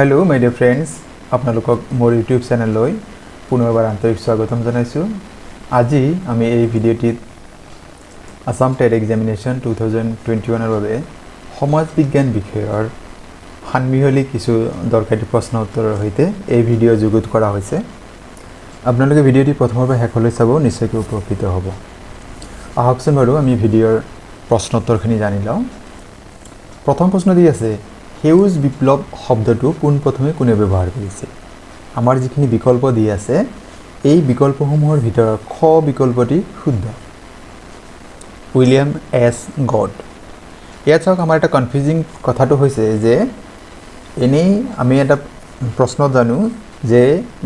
Hello' মাই dear friends আপোনালোকক মোৰ YouTube চেনেললৈ পুনৰবাৰ আন্তৰিক স্বাগতম জনাইছোঁ। আজি আমি এই ভিডিঅ'টিত Assam TET examination two thousand twenty ওৱানৰ বাবে সমাজ বিজ্ঞান বিষয়ৰ সানমিহলি কিছু দৰকাৰী প্ৰশ্ন উত্তৰৰ সৈতে এই ভিডিঅ' যুগুত কৰা হৈছে। আপোনালোকে ভিডিঅ'টি প্ৰথমৰ পৰা শেষলৈ চাব, নিশ্চয়কৈ উপকৃত হ'ব। আহকচোন বাৰু, আমি ভিডিঅ'ৰ প্ৰশ্ন উত্তৰখিনি জানি লওঁ। প্ৰথম প্ৰশ্ন দি আছে সেউজ বিপ্লৱ শব্দটো পোনপ্ৰথমে কোনে ব্যৱহাৰ কৰিছিল আমাৰ যিখিনি বিকল্প দি আছে, এই বিকল্পসমূহৰ ভিতৰত খ বিকল্পটি শুদ্ধ। William S Gaud. ইয়াত চাওক, আমাৰ এটা কনফিউজিং কথাটো হৈছে যে এনেই আমি এটা প্ৰশ্নত জানো যে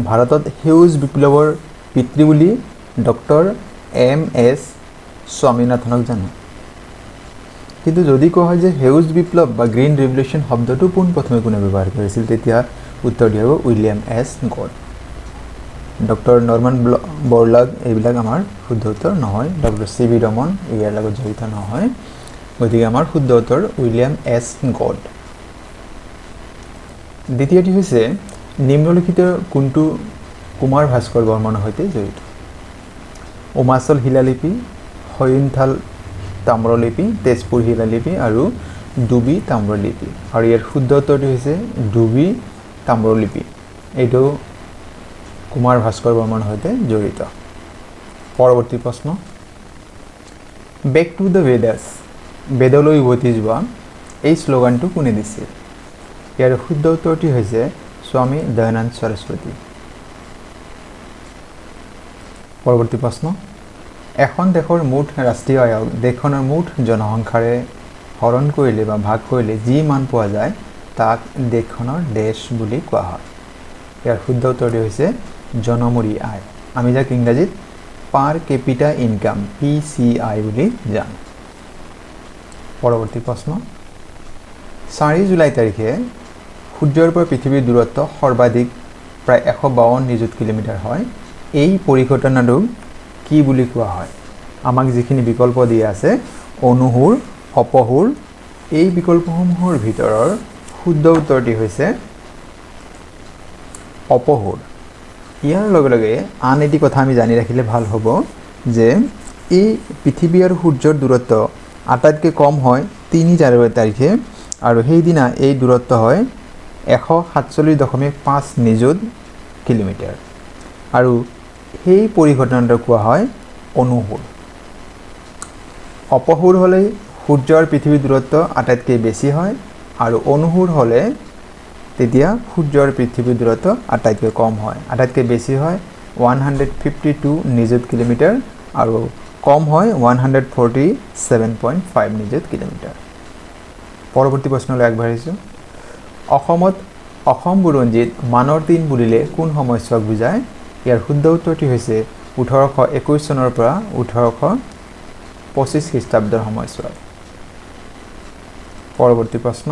ভাৰতত সেউজ বিপ্লৱৰ পিতৃ বুলি ডক্টৰ এম এছ স্বামীনাথনক জানো। কিন্তু যদি কোৱা হয় যে সেউজ বিপ্লৱ বা গ্ৰীণ ৰিভলিউশ্যন শব্দটো পোনপ্ৰথমে কোনে ব্যৱহাৰ কৰিছিল, তেতিয়া উত্তৰ দিয়া হ'ব William S Gaud. Doctor Norman Borlaug এইবিলাক আমাৰ শুদ্ধ উত্তৰ নহয়। ডক্টৰ চি ভি ৰমন ইয়াৰ লগত জড়িত নহয়। গতিকে আমাৰ শুদ্ধ উত্তৰ উইলিয়াম এছ গড। দ্বিতীয়টি হৈছে, নিম্নলিখিত কোনটো কুমাৰ ভাস্কৰ বৰ্মনৰ সৈতে জড়িত? উমাচল শিলালিপি সয়ুন্থাল তাম্ৰলিপি তেজপুৰ শিলালিপি আৰু ডুবি তাম্ৰলিপি। আৰু ইয়াৰ শুদ্ধ উত্তৰটো হৈছে ডুবি তাম্ৰলিপি। এইটো কুমাৰ ভাস্কৰ বৰ্মনৰ সৈতে জড়িত। পৰৱৰ্তী প্ৰশ্ন। বেক টু দ্য বেদাছ বেদলৈ উভতি যোৱা এই শ্লোগানটো কোনে দিছিল? ইয়াৰ শুদ্ধ উত্তৰটি হৈছে স্বামী দয়ানন্দ সৰস্বতী। পৰৱৰ্তী প্ৰশ্ন। এখন দেশৰ মুঠ ৰাষ্ট্ৰীয় আয়ক দেশখনৰ মুঠ জনসংখ্যাৰে হৰণ কৰিলে বা ভাগ কৰিলে যি মান পোৱা যায়, তাক দেশখনৰ দেশ বুলি কোৱা হয়। ইয়াৰ শুদ্ধ উত্তৰটি হৈছে জনমূৰি আয়। আমি যাক ইংৰাজীত per capita income, P C I বুলি জানো। পৰৱৰ্তী প্ৰশ্ন। চাৰি জুলাই তাৰিখে সূৰ্যৰ পৰা পৃথিৱীৰ দূৰত্ব সৰ্বাধিক প্ৰায় এশ বাৱন্ন নিযুত কিলোমিটাৰ হয়। এই পৰিঘটনাটোক কি বুলি কোৱা হয়? আমাক যিখিনি বিকল্প দিয়া আছে, অনুসুৰ, অপসুৰ, এই বিকল্পসমূহৰ ভিতৰৰ শুদ্ধ উত্তৰটি হৈছে অপসুৰ। ইয়াৰ লগে লগে আন এটি কথা আমি জানি ৰাখিলে ভালো হ'ব যে, এই পৃথিৱী আৰু সূৰ্যৰ দূৰত্ব আটাইতকৈ কম হয় তিনি জানুৱাৰী তাৰিখে আৰু সেইদিনা এই দূৰত্ব হয় এশ সাতচল্লিছ দশমিক পাঁচ নিযুত কিলোমিটাৰ। আৰু সেই পৰিঘটনাটো কোৱা হয় অনুসুৰ অপসুৰ হ'লে সূৰ্যৰ পৃথিৱীৰ দূৰত্ব আটাইতকৈ বেছি হয় আৰু অনুসুৰ হ'লে তেতিয়া সূৰ্যৰ পৃথিৱীৰ দূৰত্ব আটাইতকৈ কম হয়। আটাইতকৈ বেছি হয় ওৱান হাণ্ড্ৰেড ফিফটি টু নিযুত কিলোমিটাৰ আৰু কম হয় one hundred forty seven point five নিযুত কিলোমিটাৰ। পৰৱৰ্তী প্ৰশ্নলৈ আগবাঢ়িছোঁ। অসমত অসম বুৰঞ্জীত মানৰ দিন বুলিলে কোন সময়ছোৱাক বুজায়? ইয়াৰ শুদ্ধ উত্তৰটি হৈছে ওঠৰশ একৈছ চনৰ পৰা ওঠৰশ পঁচিছ খ্ৰীষ্টাব্দৰ সময়ছোৱাত। পৰৱৰ্তী প্ৰশ্ন,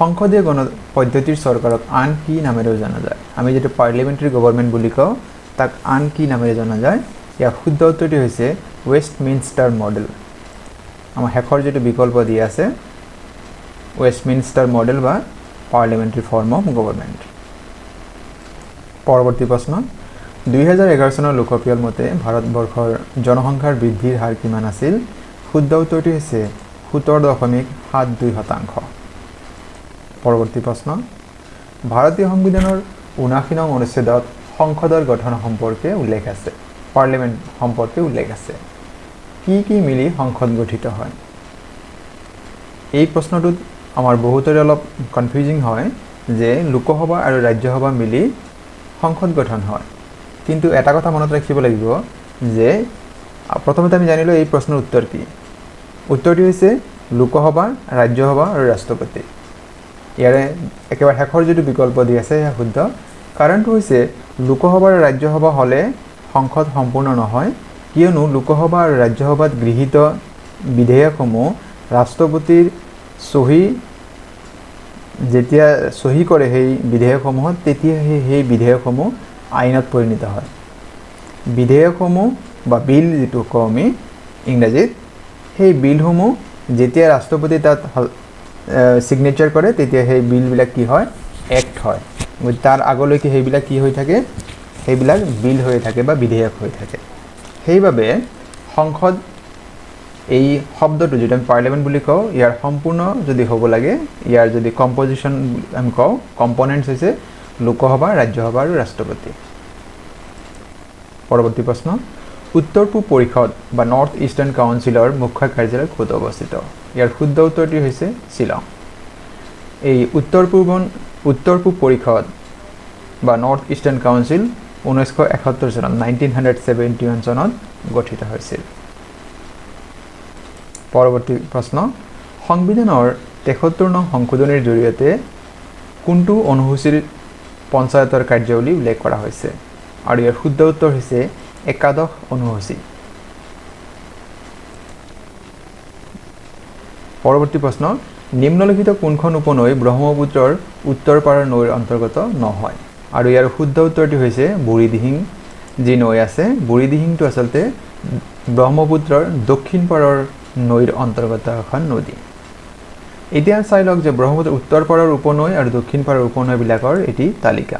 সংসদীয় গণ পদ্ধতিৰ চৰকাৰক আন কি নামেৰেও জনা যায়? আমি যিটো পাৰ্লিমেণ্টাৰী গভৰ্ণমেণ্ট বুলি কওঁ, তাক আন কি নামেৰে জনা যায়? ইয়াৰ শুদ্ধ উত্তৰটি হৈছে ৱেষ্ট মিনষ্টাৰ মডেল আমাৰ শেষৰ যিটো বিকল্প দি আছে ৱেষ্ট মিনষ্টাৰ মডেল বা পাৰ্লিমেণ্টাৰী ফৰ্ম অফ গভৰ্ণমেণ্ট পৰৱৰ্তী প্ৰশ্ন দুহেজাৰ এঘাৰ চনৰ লোকপিয়ল মতে ভাৰতবৰ্ষৰ জনসংখ্যাৰ বৃদ্ধিৰ হাৰ কিমান আছিল? শুদ্ধ উত্তৰটি হৈছে সোতৰ দশমিক সাত দুই শতাংশ। পৰৱৰ্তী প্ৰশ্ন, ভাৰতীয় সংবিধানৰ ঊনাশী নং অনুচ্ছেদত সংসদৰ গঠন সম্পৰ্কে উল্লেখ আছে পাৰ্লিমেণ্ট সম্পৰ্কে উল্লেখ আছে। কি কি মিলি সংসদ গঠিত হয়? এই প্ৰশ্নটোত আমাৰ বহুতৰে অলপ কনফিউজিং হয় যে লোকসভা আৰু ৰাজ্যসভা মিলি সংসদ গঠন হয়। কিন্তু এটা কথা মনত ৰাখিব লাগিব যে প্ৰথমতে আমি জানিলোঁ এই প্ৰশ্নৰ উত্তৰ কি। উত্তৰটি হৈছে লোকসভা ৰাজ্যসভা আৰু ৰাষ্ট্ৰপতি। ইয়াৰে একেবাৰে শেষৰ যিটো বিকল্প দি আছে সেয়া শুদ্ধ। কাৰণটো হৈছে লোকসভা আৰু ৰাজ্যসভা হ'লে সংসদ সম্পূৰ্ণ নহয় কিয়নো লোকসভা আৰু ৰাজ্যসভাত গৃহীত বিধেয়কসমূহ ৰাষ্ট্ৰপতিৰ চহী যেতিয়া চহী কৰে সেই বিধেয়কসমূহত, তেতিয়া সেই সেই বিধেয়কসমূহ আইনত পৰিণত হয়। বিধেয়কসমূহ বা বিল যিটো কওঁ আমি ইংৰাজীত, সেই বিলসমূহ যেতিয়া ৰাষ্ট্ৰপতি তাত ছিগনেচাৰ কৰে, তেতিয়া সেই বিলবিলাক কি হয়? এক্ট হয়। তাৰ আগলৈকে সেইবিলাক কি হৈ থাকে? সেইবিলাক বিল হৈ থাকে বা বিধেয়ক হৈ থাকে। সেইবাবে সংসদ এই শব্দটো যিটো আমি পাৰ্লিয়ামেণ্ট বুলি কওঁ, ইয়াৰ সম্পূৰ্ণ যদি হ'ব লাগে, ইয়াৰ যদি কম্পজিশ্যন আমি কওঁ কম্পনেণ্টছ হৈছে লোকসভা, ৰাজ্যসভা আৰু ৰাষ্ট্ৰপতি। পৰৱৰ্তী প্ৰশ্ন, উত্তৰ পূব পৰিষদ বা নৰ্থ ইষ্টাৰ্ণ কাউন্সিলৰ মুখ্য কাৰ্যালয় ক'ত অৱস্থিত। ইয়াৰ শুদ্ধ উত্তৰটি হৈছে শ্বিলং। এই উত্তৰ পূৰ্বন উত্তৰ পূব পৰিষদ বা নৰ্থ ইষ্টাৰ্ণ কাউন্সিল ঊনৈছশ এসত্তৰ চনত নাইনটিন হাণ্ড্ৰেড ছেভেণ্টি ওৱান চনত গঠিত হৈছিল। পৰৱৰ্তী প্ৰশ্ন সংবিধানৰ তেসত্তৰ নং সংশোধনীৰ জৰিয়তে কোনটো অনুসূচীৰ পঞ্চায়তৰ কাৰ্যাৱলী উল্লেখ কৰা হৈছে? আৰু ইয়াৰ শুদ্ধ উত্তৰ হৈছে একাদশ অনুসূচী। পৰৱৰ্তী প্ৰশ্ন, নিম্নলিখিত কোনখন উপনৈ ব্ৰহ্মপুত্ৰৰ উত্তৰ পাৰৰ নৈৰ অন্তৰ্গত নহয়? আৰু ইয়াৰ শুদ্ধ উত্তৰটি হৈছে বুঢ়ীদিহিং যি নৈ আছে বুঢ়ীদিহিংটো আচলতে ব্ৰহ্মপুত্ৰৰ দক্ষিণ পাৰৰ নৈৰ অন্তৰ্গত এখন নদী। এতিয়া চাই লওক যে ব্ৰহ্মপুত্ৰৰ উত্তৰ পাৰৰ উপনৈ আৰু দক্ষিণ পাৰৰ উপনৈবিলাকৰ এটি তালিকা।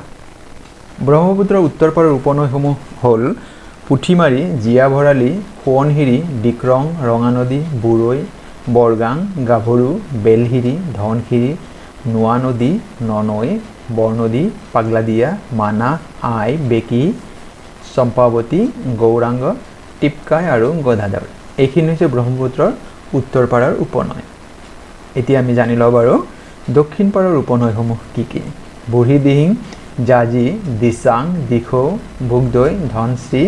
ব্ৰহ্মপুত্ৰৰ উত্তৰ পাৰৰ উপনৈসমূহ হ'ল পুঠিমাৰী জীয়া ভৰালী সোৱণশিৰি, ডিক্ৰং, ৰঙানদী, বুৰৈ, বৰগাং, গাভৰু, বেলশিৰি, ধনশিৰি নোৱা নদী ননৈ, বৰনদী, পাগলাদিয়া মানাহ আই, বেকী, চম্পাৱতী, গৌৰাংগ, টিপকাই আৰু গদাধৰ। এইখিনি হৈছে ব্ৰহ্মপুত্ৰৰ উত্তৰ পাৰৰ উপনৈ। এতিয়া আমি জানি লওঁ বাৰু দক্ষিণ পাৰৰ উপনৈসমূহ কি কি? বুঢ়ীদিহিং জাঁজি, দিচাং, দিখৌ, ভোগদৈ ধনশ্ৰী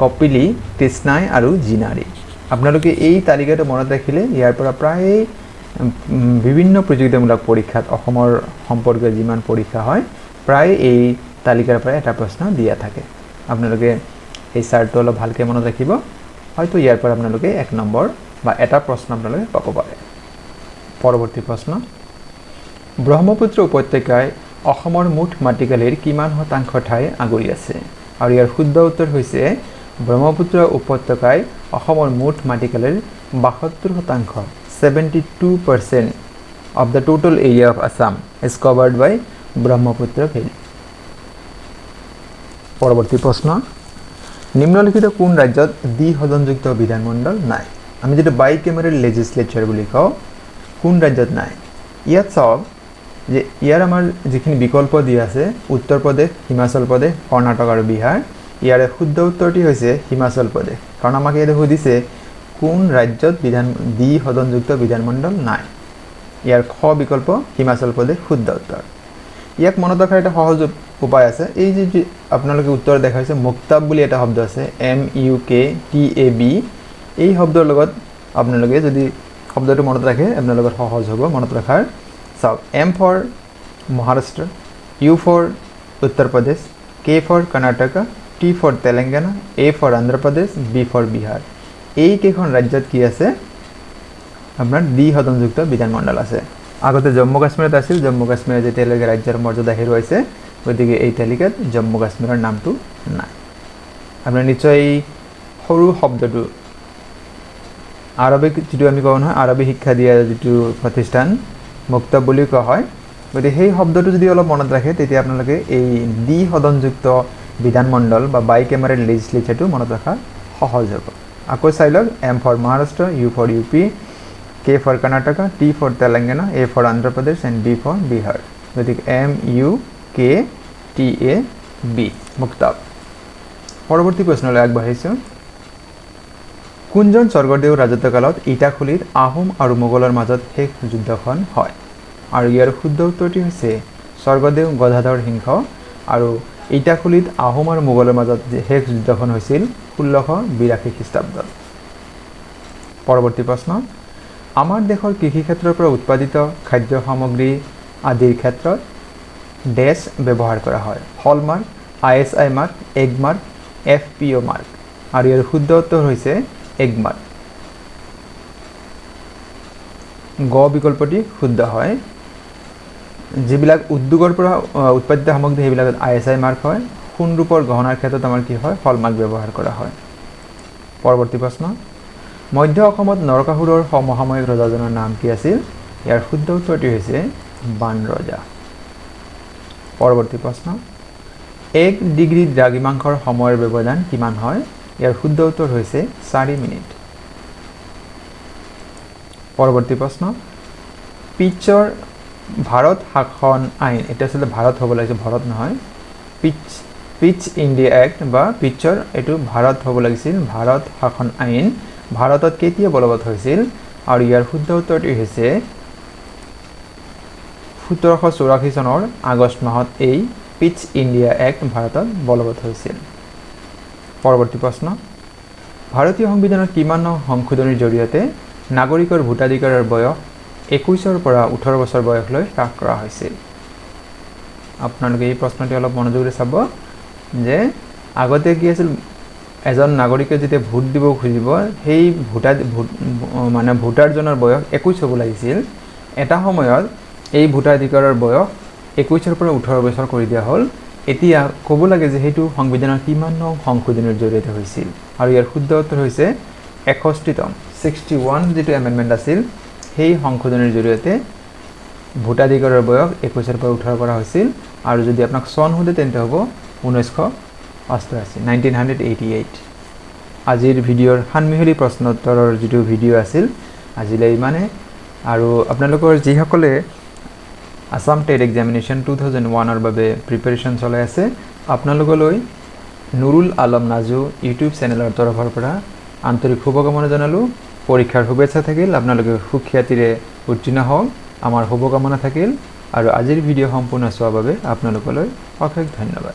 কপিলি কৃষ্ণাই আৰু জিনাৰী। আপোনালোকে এই তালিকাটো মনত ৰাখিলে ইয়াৰ পৰা প্ৰায় বিভিন্ন প্ৰতিযোগিতামূলক পৰীক্ষাত অসমৰ সম্পৰ্কীয় যিমান পৰীক্ষা হয়, প্ৰায় এই তালিকাৰ পৰা এটা প্ৰশ্ন দিয়া থাকে। আপোনালোকে এই চাৰ্টটো অলপ ভালকৈ মনত ৰাখিব। হয়তো ইয়াৰ পৰা আপোনালোকে এক নম্বৰ বা এটা প্ৰশ্ন আপোনালোকে পাব পাৰে। পৰৱৰ্তী প্ৰশ্ন, ব্ৰহ্মপুত্ৰ উপত্যকাই অসমৰ মুঠ মাটিকালিৰ কিমান শতাংশ ঠাই আগুৰি আছে? আৰু ইয়াৰ শুদ্ধ উত্তৰ হৈছে, ব্ৰহ্মপুত্ৰ উপত্যকাই অসমৰ মুঠ মাটিকালিৰ বাসত্তৰ শতাংশ seventy two percent of the total area of Assam is covered by Brahmaputra valley. পৰৱৰ্তী প্ৰশ্ন নিম্নলিখিত কোন ৰাজ্যত দ্বি সদনযুক্ত বিধানমণ্ডল নাই? আমি যিটো বাই কেমেৰেল লেজিছলেচাৰ বুলি কওঁ কোন ৰাজ্যত নাই? ইয়াত চাওক যে ইয়াৰ আমাৰ যিখিনি বিকল্প দিয়া আছে উত্তৰ প্ৰদেশ হিমাচল প্ৰদেশ কৰ্ণাটক আৰু বিহাৰ ইয়াৰে শুদ্ধ উত্তৰটি হৈছে হিমাচল প্ৰদেশ। কাৰণ আমাক ইয়াতে সুধিছে কোন ৰাজ্যত বিধান দ্বি সদনযুক্ত বিধানমণ্ডল নাই? ইয়াৰ খ বিকল্প হিমাচল প্ৰদেশ শুদ্ধ উত্তৰ। ইয়াক মনত ৰখাৰ এটা সহজ উপায় আছে। এই যে, যি আপোনালোকে উত্তৰ দেখাইছে মুক্তাব বুলি এটা শব্দ আছে M U K T A B এই শব্দৰ লগত আপোনালোকে যদি শব্দটো মনত ৰাখে, আপোনাৰ লগত সহজ হ'ব, মনত ৰখাৰ। চাওক M for Maharashtra U for Uttar Pradesh K for Karnataka T for Telangana A for Andhra Pradesh B for Bihar এইকেইখন ৰাজ্যত কি আছে? আপোনাৰ দ্বি সদনযুক্ত বিধানমণ্ডল আছে। আগতে জম্মু কাশ্মীৰত আছিল। জম্মু কাশ্মীৰে যেতিয়ালৈকে ৰাজ্যৰ মৰ্যাদা হেৰুৱাইছে গতিকে এই তালিকাত জম্মু কাশ্মীৰৰ নামটো নাই। আপোনাৰ নিশ্চয় এই সৰু শব্দটো, আৰবিক যিটো আমি কওঁ নহয়, আৰবী শিক্ষা দিয়া যিটো প্ৰতিষ্ঠান, মুক্ত বুলি কোৱা হয়, গতিকে সেই শব্দটো যদি অলপ মনত ৰাখে, তেতিয়া আপোনালোকে এই দ্বি সদনযুক্ত বিধানমণ্ডল বা বাই কেমেৰেল লেজিছলেচাৰটো মনত ৰখা সহজ হ'ব। আকৌ চাই লওক, M for Maharashtra, U for U P K for Karnataka, T for Telangana, A for Andhra Pradesh, and B for Bihar. গতিকে M, U K T A B মুক্তাব পৰৱৰ্তী প্ৰশ্নলৈ আগবাঢ়িছোঁ কোনজন স্বৰ্গদেউ ৰাজত্বকালত ইটাখুলিত আহোম আৰু মোগলৰ মাজত শেষ যুদ্ধখন হয়। আৰু ইয়াৰ শুদ্ধ উত্তৰটি হৈছে স্বৰ্গদেউ গদাধৰ সিংহ আৰু ইটাখুলিত আহোম আৰু মোগলৰ মাজত শেষ যুদ্ধখন হৈছিল ষোল্লশ বিৰাশী খ্ৰীষ্টাব্দত। পৰৱৰ্তী প্ৰশ্ন, আমাৰ দেশৰ কৃষি ক্ষেত্ৰৰ পৰা উৎপাদিত খাদ্য সামগ্ৰী আদিৰ ক্ষেত্ৰত ডেছ ব্যৱহাৰ কৰা হয়। Hallmark I S I mark Agmark F P O' mark আৰু ইয়াৰ শুদ্ধ উত্তৰ হৈছে এগমাৰ্ক গ বিকল্পটি শুদ্ধ হয়। যিবিলাক উদ্যোগৰ পৰা উৎপাদিত সামগ্ৰী সেইবিলাকত আই এছ আই মাৰ্ক হয়। সোণৰূপৰ গহনাৰ ক্ষেত্ৰত আমাৰ কি হয়? হলমাৰ্ক ব্যৱহাৰ কৰা হয়। পৰৱৰ্তী প্ৰশ্ন। মধ্য অসমত নৰকাসুৰৰ সমসাময়িক ৰজাজনৰ নাম কি আছিল? ইয়াৰ শুদ্ধ উত্তৰটি হৈছে বান ৰজা পৰৱৰ্তী প্ৰশ্ন এক ডিগ্ৰী দ্ৰাঘিমাংশৰ সময়ৰ ব্যৱধান কিমান হয়? ইয়াৰ শুদ্ধ উত্তৰ হৈছে চাৰি মিনিট। পৰৱৰ্তী প্ৰশ্ন। পিটছৰ ভাৰত শাসন আইন, এতিয়া আচলতে ভাৰত হ'ব লাগিছে, ভাৰত নহয়। পিটছ পিটছ ইণ্ডিয়া এক্ট বা পিটছৰ এইটো ভাৰত হ'ব লাগিছিল, ভাৰত শাসন আইন। ভাৰতত কেতিয়া বলবৎ হৈছিল? আৰু ইয়াৰ শুদ্ধ উত্তৰটি হৈছে সোতৰশ চৌৰাশী চনৰ আগষ্ট মাহত এই পিটছ ইণ্ডিয়া এক্ট ভাৰতত বলবৎ হৈছিল। পৰৱৰ্তী প্ৰশ্ন, ভাৰতীয় সংবিধানৰ কিমান নং সংশোধনীৰ জৰিয়তে নাগৰিকৰ ভোটাধিকাৰৰ বয়স একৈছৰ পৰা ওঠৰ বছৰ বয়সলৈ হ্ৰাস কৰা হৈছিল? আপোনালোকে এই প্ৰশ্নটি অলপ মনোযোগেৰে চাব যে আগতে কি আছিল, এজন নাগৰিকে যেতিয়া ভোট দিব খুজিব, সেই ভোটা ভোট মানে ভোটাৰজনৰ বয়স একৈছ হ'ব লাগিছিল। এটা সময়ত এই ভোটাধিকাৰৰ বয়স একৈছৰ পৰা ওঠৰ বছৰ কৰি দিয়া হ'ল। এতিয়া ক'ব লাগে যে সেইটো সংবিধানৰ কিমান নং সংশোধনীৰ জৰিয়তে হৈছিল। আৰু ইয়াৰ শুদ্ধ উত্তৰ হৈছে এষষ্ঠিতম ছিক্সটি ওৱান যিটো এমেণ্ডমেণ্ট আছিল, সেই সংশোধনীৰ জৰিয়তে ভোটাধিকাৰৰ বয়স একৈছৰ পৰা ওঠৰ কৰা হৈছিল। আৰু যদি আপোনাক চন সোধে তেন্তে হ'ব ঊনৈছশ অষ্টআশী নাইনটিন হাণ্ড্ৰেড এইটি এইট আজিৰ ভিডিঅ'ৰ সানমিহলি প্ৰশ্নোত্তৰৰ যিটো ভিডিঅ' আছিল, আজিলৈ ইমানে আৰু আপোনালোকৰ যিসকলে Assam TET examination two thousand ওৱানৰ বাবে প্ৰিপেৰেশ্যন চলাই আছে। আপোনালোকলৈ নুৰুল আলম নাজু ইউটিউব চেনেলৰ তৰফৰ পৰা আন্তৰিক শুভকামনা জনালোঁ। পৰীক্ষাৰ শুভেচ্ছা থাকিল। আপোনালোকে সুখ্যাতিৰে উত্তীৰ্ণ হওক। আমাৰ শুভকামনা থাকিল। আৰু আজিৰ ভিডিঅ' সম্পূৰ্ণ চোৱাৰ বাবে আপোনালোকলৈ অশেষ ধন্যবাদ।